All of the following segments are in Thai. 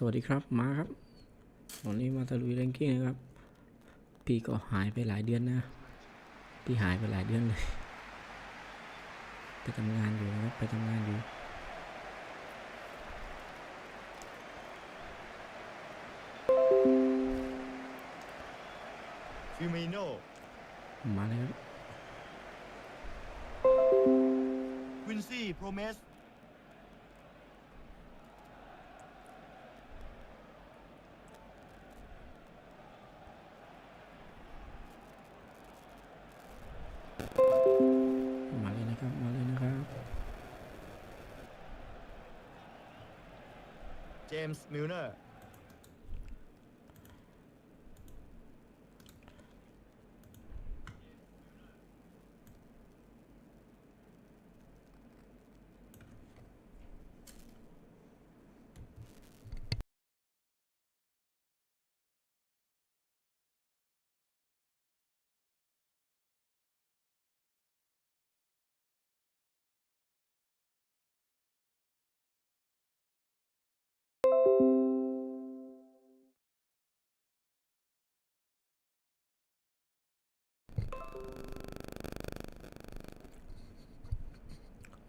สวัสดีครับมาครับวันนี้มาตะลุยแรงกิ้งนะครับ พี่ก็หายไปหลายเดือนนะ พี่หายไปหลายเดือนเลยไปทำงานอยู่นะครับไปทำงานอยู่ ฟิมิโนมาเลยครับควินซี่โปรเมส เจ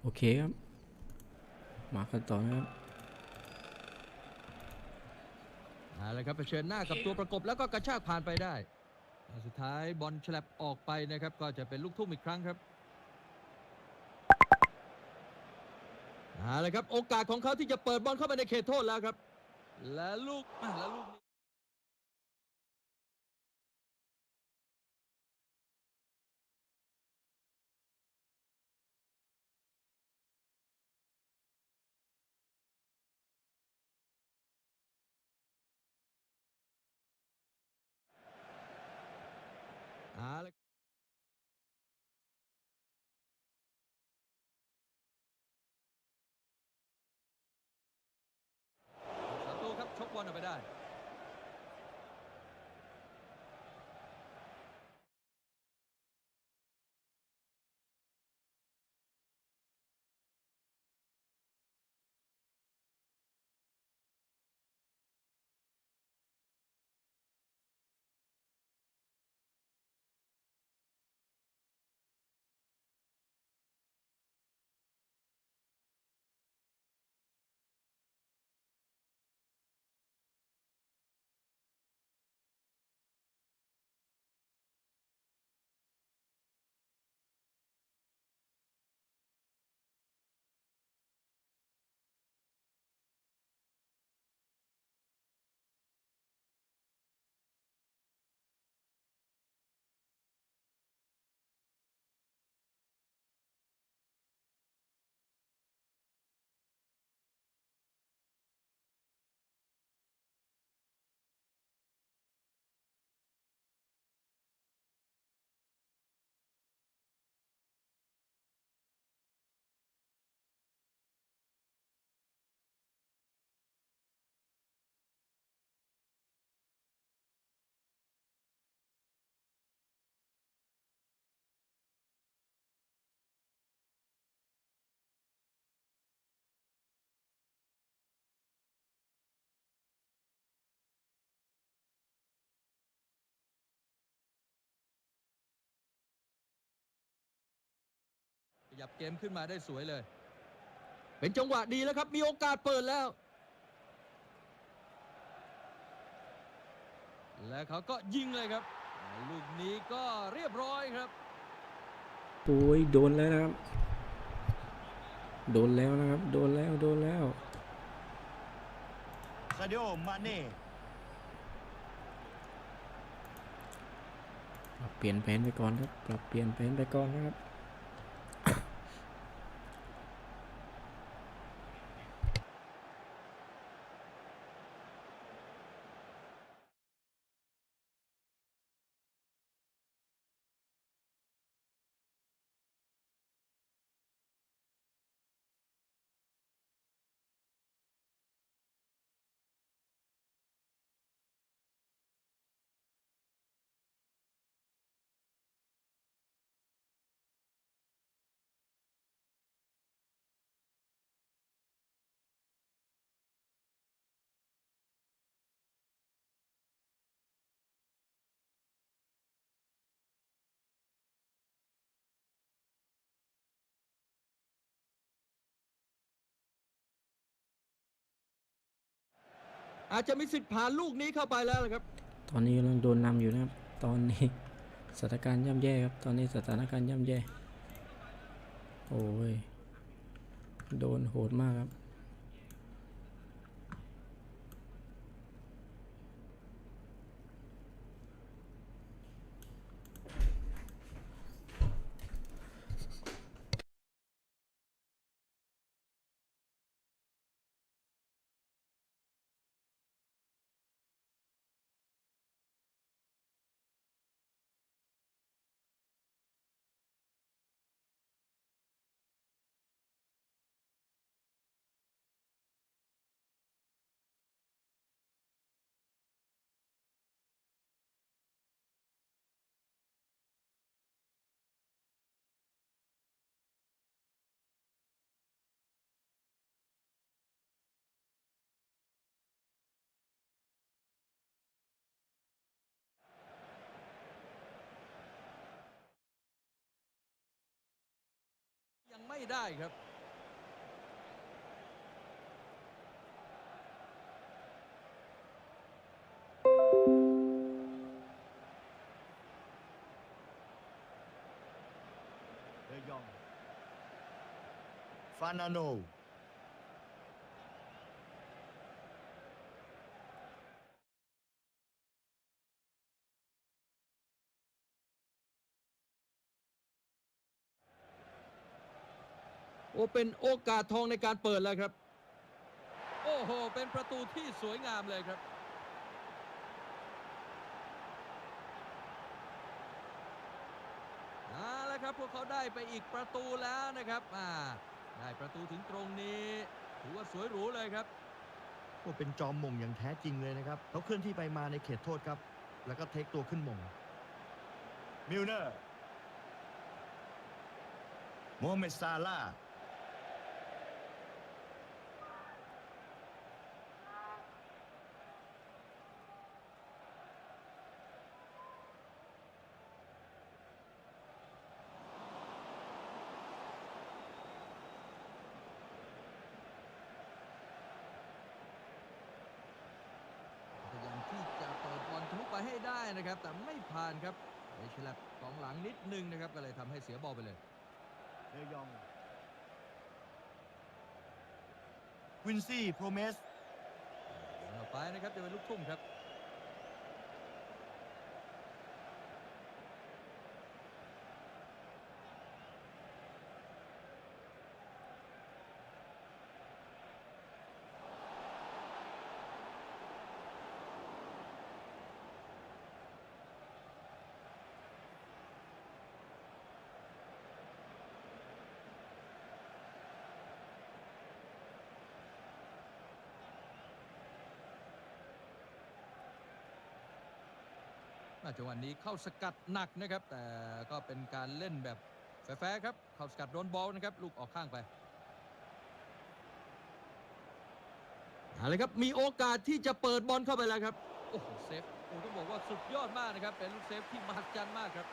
โอเคครับ มากันต่อนะครับเอาละครับเผชิญหน้ากับตัวประกบแล้วก็กระชากผ่านไปได้ สุดท้ายบอลฉลับออกไปนะครับ ก็จะเป็นลูกทุ่มอีกครั้งครับเอาละครับ โอกาสของเขาที่จะเปิดบอลเข้าไปในเขตโทษแล้วครับ และลูกและลูก ยับเกมขึ้นมาได้สวยเลย เป็นจังหวะดีแล้วครับ มีโอกาสเปิดแล้ว และเขาก็ยิงเลยครับ ลูกนี้ก็เรียบร้อยครับโอ้ยโดนแล้วนะครับ โดนแล้วนะครับ โดนแล้ว โดนแล้วซาดิโอมาเน่ปรับเปลี่ยนแผนไปก่อนครับ ปรับเปลี่ยนแผนไปก่อนนะครับ อาจจะมีสิทธิ์ผ่านลูกนี้เข้าไปแล้วครับ ตอนนี้กำลังโดนนำอยู่นะครับ ตอนนี้สถานการณ์ย่ำแย่ครับ ตอนนี้สถานการณ์ย่ำแย่ โอ้ย โดนโหดมากครับ ไม่ได้ครับเดย องฟานาโนโอ้เป็นโอกาสทองในการเปิดแล้วครับ โอ้โห เป็นประตูที่สวยงามเลยครับ เอาละครับพวกเขาได้ไปอีกประตูแล้วนะครับอ่าได้ประตูถึงตรงนี้ถือว่าสวยหรูเลยครับโอ้เป็นจอมหม่งอย่างแท้จริงเลยนะครับ เขาเคลื่อนที่ไปมาในเขตโทษครับ แล้วก็เทคตัวขึ้นหม่งมิลเนอร์โมฮัมเหม็ดซาลาห์ พยายามที่จะเปิดบ อลทะลุไปให้ได้นะครับ แต่ไม่ผ่านครับไปฉลับกองหลังนิดนึงนะครับ ก็เลยทำให้เสียบอลไปเลยเดยองควินซี่โปรเมสต่อไปนะครับจะเป็นลูกทุ่งครับ จังหวะนี้เข้าสกัดหนักนะครับ แต่ก็เป็นการเล่นแบบแฟร์ๆครับ เข้าสกัดโดนบอลนะครับ ลูกออกข้างไปเอาเลยครับ มีโอกาสที่จะเปิดบอลเข้าไปแล้วครับ โอ้โหเซฟโอ้ต้องบอกว่าสุดยอดมากนะครับ เป็นลูกเซฟที่มหัศจรรย์มากครับ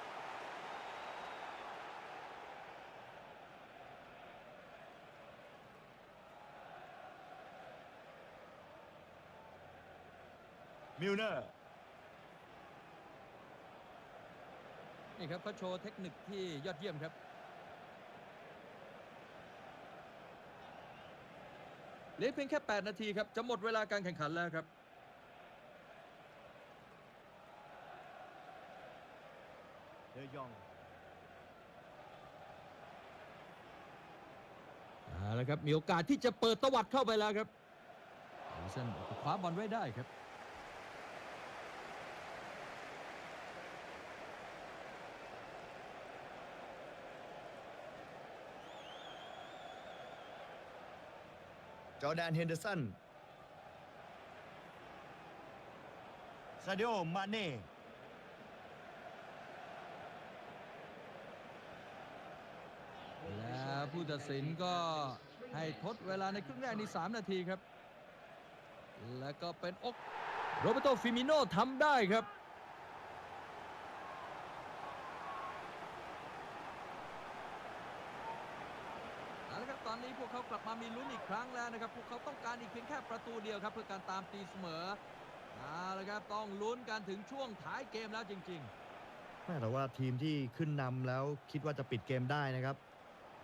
มิลเนอร์ นี่ครับเขาโชว์เทคนิคที่ยอดเยี่ยมครับเหลือเพียงแค่ 8 นาทีครับ จะหมดเวลาการแข่งขันแล้วครับ เดยองเอาละครับ มีโอกาสที่จะเปิดตวัดเข้าไปแล้วครับเอลิสันคว้าบอลไว้ได้ครับ จอร์แดนเฮนเดอร์สันซาดิโอมาเน่และผู้ตัดสินก็ให้ทดเวลาในครึ่งแรกนี้3นาทีครับ แล้วก็เป็นอกโรเบโตฟิมิโนทำได้ครับ เอาละครับตอนนี้ นี้พว กลับมามีลุ้นอีกครั้งแล้วนะครับพวกเขาต้องการอีกเพียงแค่ประตูเดียวครับ เพื่อการตามตีเสมอเอาละครับต้องลุ้นกันถึงช่วงท้ายเกมแล้วจริงๆแม่แต่ว่าทีมที่ขึ้นนำแล้วคิดว่าจะปิดเกมได้นะครับ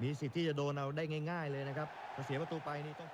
มีสิทธิ์ที่จะโดนเอาได้ง่าย ๆ เลยนะครับถ้าเสียประตูไปนี่ต้อง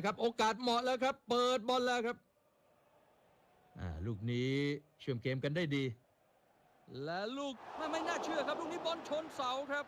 เละครับ โอกาสเหมาะแล้วครับ เปิดบอลแล้วครับลูกนี้เชื่อมเกมกันได้ดี และลูกไม่ไม่น่าเชื่อครับ ลูกนี้บอลชนเสาครับ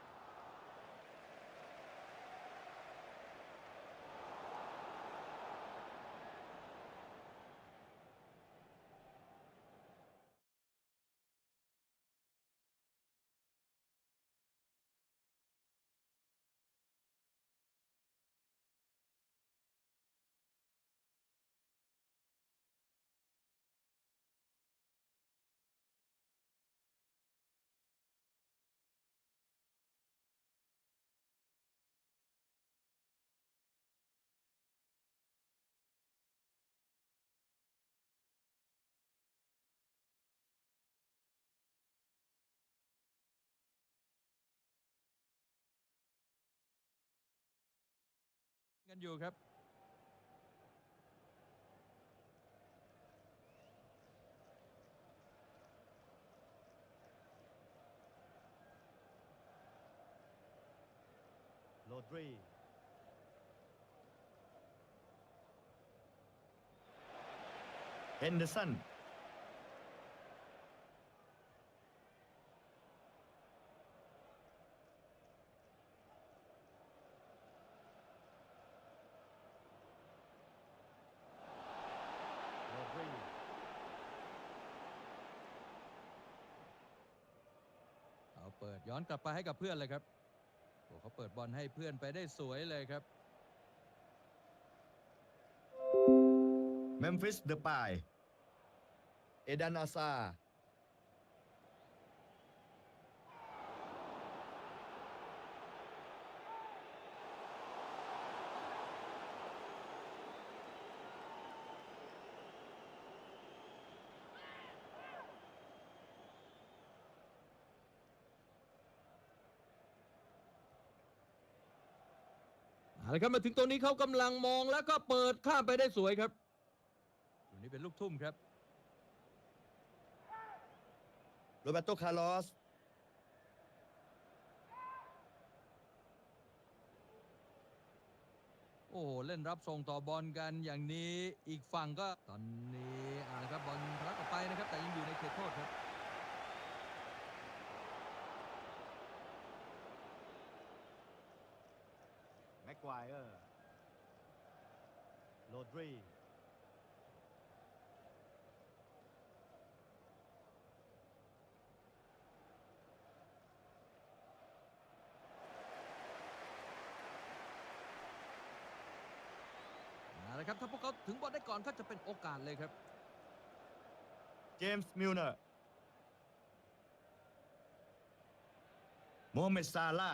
กันอยู่ครับโรดรีเฮนเดอร์สัน โรดรี เปิดย้อนกลับไปให้กับเพื่อนเลยครับโอ้เขาเปิดบอลให้เพื่อนไปได้สวยเลยครับเมมฟิสเดอะปายเอดานอาซา ละครับมาถึงตรงนี้เขากำลังมองแล้วก็เปิดข้ามไปได้สวยครับตรงนี้เป็นลูกทุ่มครับโรเบโตคาร์ลอสโอ้โหเล่นรับส่งต่อบอลกันอย่างนี้อีกฝั่งก็ตอนนี้อ่าละครับบอลทะลักออกไปนะครับ แต่ยังอยู่ในเขตโทษครับ แม็ก ควายเออร์โรดรีเอาละครับถ้าพวกเขาถึงบอลได้ก่อนก็จะเป็นโอกาสเลยครับ เจมส์มิลเนอร์โมฮัมเหม็ดซาลา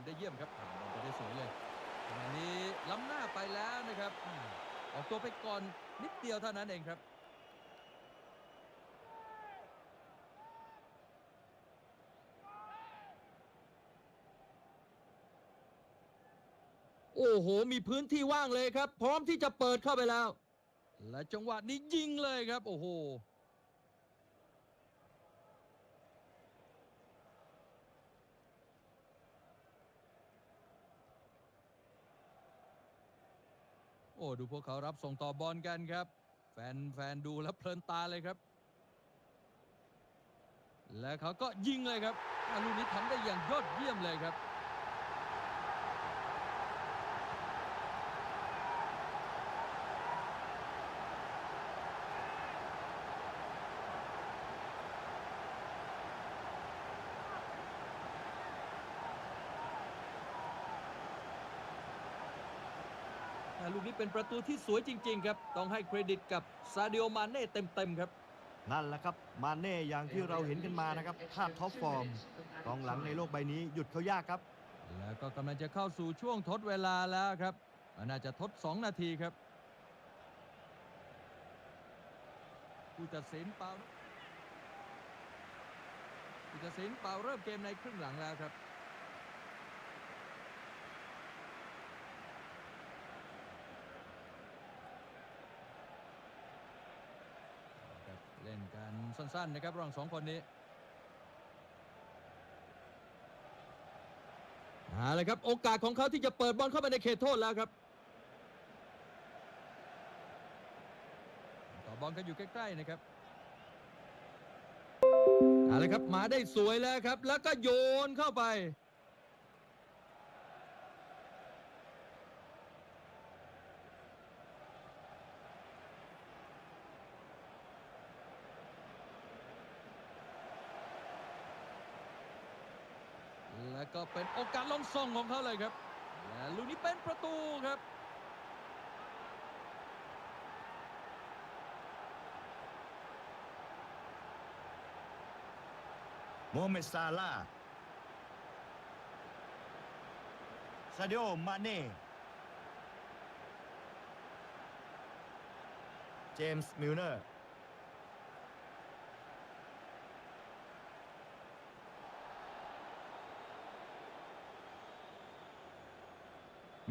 ำได้เยี่ยมครับบอลไปได้สวยเลยขณะนี้ล้ำหน้าไปแล้วนะครับออกตัวไปก่อนนิดเดียวเท่านั้นเองครับโอ้โห มีพื้นที่ว่างเลยครับ พร้อมที่จะเปิดเข้าไปแล้ว และจังหวะนี้ยิงเลยครับ โอ้โห อ้ดูพวกเขารับส่งต่อบอลกันครับ แฟนแฟนดูแล้วเพลินตาเลยครับ และเขาก็ยิงเลยครับอลูกนี้ทำได้อย่างยอดเยี่ยมเลยครับ เป็นประตูที่สวยจริง ๆ ครับ ต้องให้เครดิตกับซาดิโอมาเน่เต็มๆครับ นั่นแหละครับมาเน่อย่างที่เราเห็นกันมานะครับถ้าท็อปฟอร์มกองหลังในโลกใบนี้หยุดเขายากครับ แล้วก็กำลังจะเข้าสู่ช่วงทดเวลาแล้วครับอ่าน่าจะทด 2 นาทีครับผู้ตัดสินเปล่าผู้ตัดสินเปล่าเริ่มเกมในครึ่งหลังแล้วครับครับเล่นกัน สั้นๆนะครับระหว่างสองคนนี้เอาละครับ โอกาสของเขาที่จะเปิดบอลเข้าไปในเขตโทษแล้วครับต่อบอลกันอยู่ใกล้ๆนะครับเอาละครับมาได้สวยแล้วครับ แล้วก็โยนเข้าไป แล้วก็เป็นโอกาสลงส่งของเขาเลยครับลูกนี้เป็นประตูครับโมฮัมเมซาลาซาดิโอมาเน่ เจมส์มิลเนอร์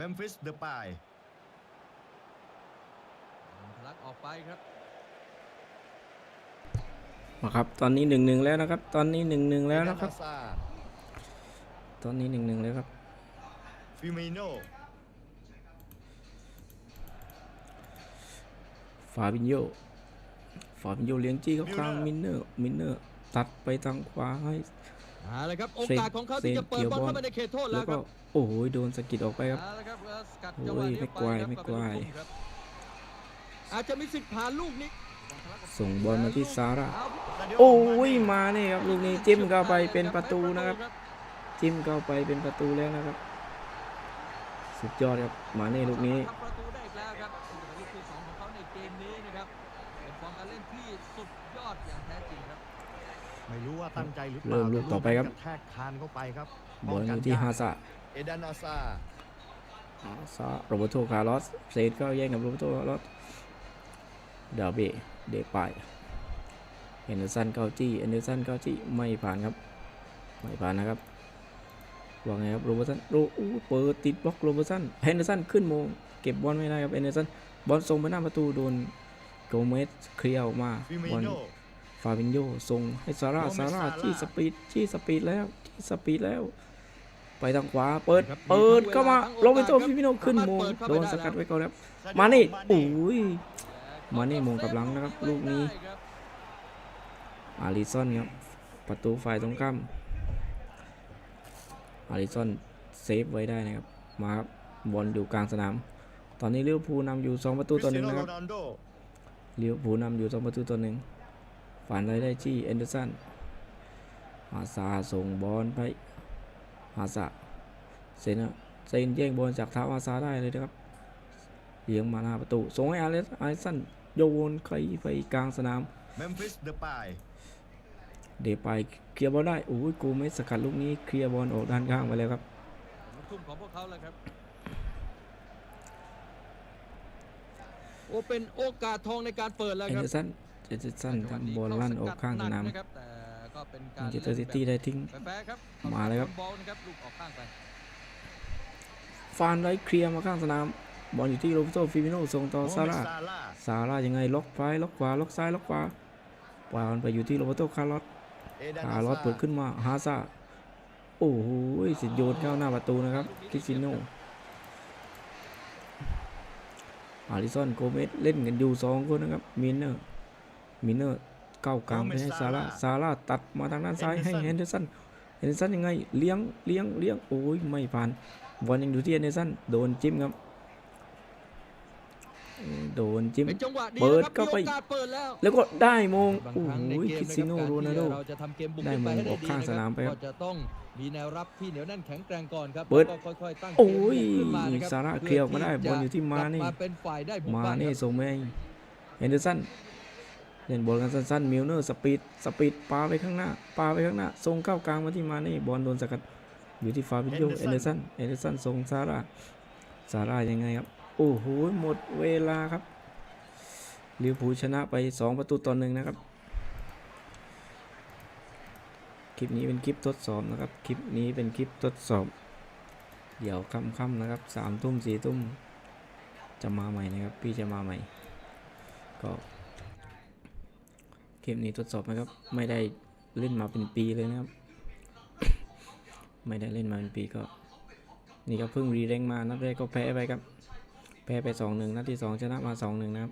เมมฟิสเดอะปายทะลักออกไปครับมาครับ ตอนนี้หนึ่งหนึ่งแล้วนะครับ ตอนนี้หนึ่งหนึ่งแล้วนะครับซาตอนนี้หนึ่งหนึ่งแล้วครับฟิมิโนฟาบินโยฟาบินโยเลี้ยงจี้เข้าข้างมินเนอร์มินเนอร์ตัดไปทางขวาให้ เอาเลยครับโอกาสของเขาที่จะเปิดบอลเข้าไปในเขตโทษแล้แล้ววคก็รับโอ้โหโดนสะกิดออกไปครับเอาละครับแล้วสกัดโอ้ยจังหวะนี้ไม่ไปกวายครับไม่ก็กเป็นวายลูกทุ่มครับอาจจะมีสิทธิ์ผ่านลูกนี้ส่งบอลมาที่ซาร่าเอซาดิโโอ้มายเน่มาเนี่ยครับลูกนี้จิ้มเข้าไปเป็นประตูนะครับ จิ้มเข้าไปเป็นประตูแล้วนะครับ สุดยอดครับมาเน่ลูกนี้ ว่าตั้งใจหรือเปเริ่ล่ามลูกต่อไปครับกระแทกคานเข้าไปครับบอลอยู่ที่ฮาซาเอดานอาซาฮาซาโรเบโตคาร์ลอสเซตก็แย่งกับโรเบโตคาร์ลอสดาเบเดปายเฮนเดอร์สันเกาจี้เฮนเดอร์สันเกาจี้ไม่ผ่านครับ ไม่ผ่านนะครับว่าไงครับโรเบอร์สันโรอู้เปิดติดบล็อกโรเบอร์สันเฮนเดอร์สันขึ้นโมงเก็บบอลไม่ได้ครับเฮนเดอร์สันบอลส่งไปหน้าประตูโดนโกเมสเคลียร์ออกมาฟิมิบอลโน ฟาบินโยส่งให้ซาร่าโมเมซาร่าซาร่าจี้สปีดจี้สปีดแล้วจี้สปีดแล้ว ไปทางขวาเปิดครับเปิดมีทั้งเข้ามาเวลาทั้งโรเบโตโอกาสครับฟิมิโนขึ้นสามารถโมงเปิดเข้าไปโดนได้สกัดแล้วไว้ก่อนครับซดิโอมานี่มาโอ้เน่ยมานี่มงกับหลังนะครับ ลูกนี้ได้ครับอาริซอนครับประตูฝ่ายตรงข้ามอาริซอนเซฟไว้ได้นะครับมาครับบอลอยู่กลางสนาม ตอนนี้ลิเวอร์พูลนำอยู่ 2 ประตูต่อหนึ่งนะครับคริสเตียโโรนัลโดลิเวอร์พูลนำอยู่ 2 ประตูต่อหนึ่ง ฝันไรได้ที่เอนเดอร์สันฮาซาร์ส่งบอลไปฮาซาร์เซนอะเซนแย่งบอลจากเท้าฮาซาร์ได้เลยนะครับเลี้ยงมาหน้าประตูส่งให้อาริอาริสันโยนไกลไปกลางสนามเมมฟิสเดอะปายเดไปเคลียร์บอลได้โอ้ยกูไม่สกัดลูกนี้เคลียร์บอลออกด้านข้างไปแล้วครับลูกทุ่มของพวกเขาเลยครับโอ้เป็นโอกาสทองในการเปิดแล้วเอนครับเดอร์สัน เอนเดอร์สันทำบอลลั่นออกข้างสนามเขสกัดหกนะครับแต่ก็เป็นกาแมรนเชสเตอร์ซิตี้ได้ทิ้งแฟร์ๆครับมาเลยครับบอลนะครับลูกออกข้างไปฟฟานไรเคลียร์มาข้างสนาม บอลอยู่ที่โรบิโตฟิมิโนส่งต่อโมซาฮัมเหม็ร่าดซาร่าซาร่ายังไงล็อกซ้ายล็อกขวาล็อกซ้ายล็อกขวาปล่อยมันไปอยู่ที่โรเบโตคาร์ลอสเอดานคาร์ลอสเปิดขึ้นมาฮาซาโอ้โหสิโยนเข้าหน้าประตูนะครับคริสติโนอาริซอนโกเมสเล่นกันอยู่สองคนนะครับมินเนอร์ มินเนอร์ก้าวกลางไปให้ซาร่าซาร่าตัดมาทางด้านซ้ายให้เฮนเดอร์สันเฮนเดอร์สันยังไงเลี้ยงเลี้ยงเลี้ยงโอ้ยไม่ผ่านบอลยังอยู่ที่เฮนเดอร์สันโดนจิ้มครับเอ้ยโดนจิ้มเป็นจังหวะดีเปิดนะครับเข้ามีไปโอกาสเปิดแล้วแล้วก็ได้มงบางโอ้ครั้งในโหเกคริมสนะติคโนรับโรการนัลที่โดเราจะทำเกมบุกได้ขึ้นไปมงให้ได้ออกดีข้างนะสนามไปคครัรับบก็จะต้องมีแนวรับที่เหนียวแน่นแข็งแกร่งก่อนครับเปิดแล้วก็ค่อยๆตั้งเกมโอ้ยบุกขึ้นมานะครับซาร่าพื่เคลียร์ออกมาได้ที่บอลอยู่ที่มาจะนี่กลับมาเป็นฝ่ายได้บุกมาบ้างเน่ครับส่งไปเฮนเดอร์สัน เล่นบอลกันสั้นๆมิลเนอร์สปีดสปีดปาไปข้างหน้าปาไปข้างหน้าส่งเข้ากลางมาที่มาเน่บอลโดนสกัดอยู่ที่ฟาบิโยเฮนเดอร์สันเฮนเดอร์สันส่งซาร่าซาร่ายังไงครับ โอ้โหหมดเวลาครับลิเวอร์พูลชนะไป 2 ประตูต่อหนึ่งนะครับ คลิปนี้เป็นคลิปทดสอบนะครับ คลิปนี้เป็นคลิปทดสอบ เดี๋ยวค่ำๆนะครับสามทุ่มสี่ทุ่มจะมาใหม่นะครับ พี่จะมาใหม่ ก็ มนี้ทดสอบนะครับ ไม่ได้เล่นมาเป็นปีเลยนะครับ ไม่ได้เล่นมาเป็นปีก็ นี่ก็เพิ่งรีแรงมานัดแรกก็แพ้ไปครับ แพ้ไปสองหนึ่งนัดที่สองชนะมาสองหนึ่งนะครับ